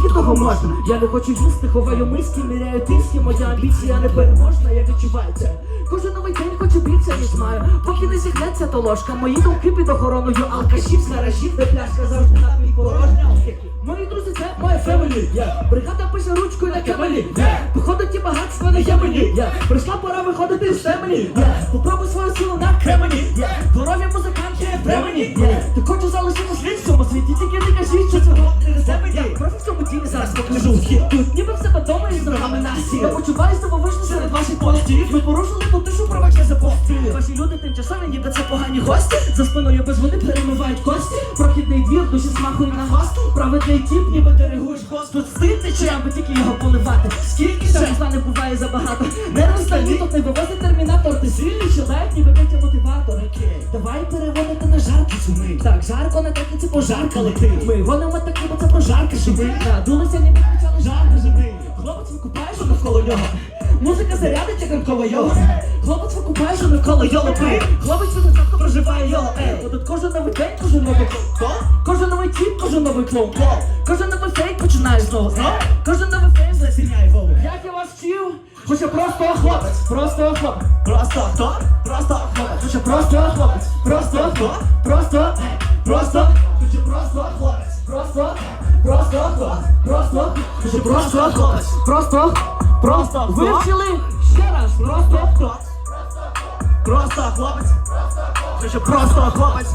скільки того можна? Я не хочу їсти, ховаю миски, міряю тиски, моя амбіція не переможна, як відчувається. Кожен новий день хочу більше, ніж маю. Поки не зігнеться, то ложка. Мої думки під охороною алкашів, з гаражів, де пляшка завжди напій порожня. Мої друзі, це моя фемелі. Yeah. Бригада пише ручкою на кемелі. Походить і багатство не є мені. Yeah. Прийшла пора виходити з темені. Попробуй свою силу на кремені. Yeah. Дворові музиканти времені. Yeah. Ти хочу залишити слід в цьому світі, тільки не кажіть, що цього не несе мені. Профі в цьому ділі зараз покажу. Тут ніби в себе дома і з ногами на сі. Я почуваюся вовишно серед ваших постів. Ви порушили ту тишу про ваші запости. Ваші люди тимчасові, ніби це погані гості. За спиною без вони перемивають кості. Прохідний двір, душі смахує на гост. Праведний тіп, ніби ти реагуєш Господь. Стити, чи аби тільки його поливати. Скільки ще не буває забагато. Не роздані, тут не вивозить Давай переводити на жарки суми. Так, жарко не так, і це пожарка летить. Ми гонимо таки, бо це прожарка живи. Надулися, ніби кричали жарко живи. Хлопець викупає, що навколо нього. Музика зарядить, як ранкова йога. Хлопець викупає, що навколо йолопи. Хлопець від початку проживає йоло. Ей, тут кожен новий день, кожен новий клоун. Кожен новий тіп, кожен новий клоун. Кожен новий фейк починає знову. Кожен новий фейк засіняє Вову. Як я вас вчив? Хоча просто хлопець, просто хлопець. Просто хто? Просто хлопець. Просто хлопець. Просто хто? Просто, просто. Хоча просто хлопець. Просто, просто хто, Просто, хоча просто хлопець. Просто, просто вивчили ще раз. Просто хто, Просто хлопець. Хоча просто хлопець.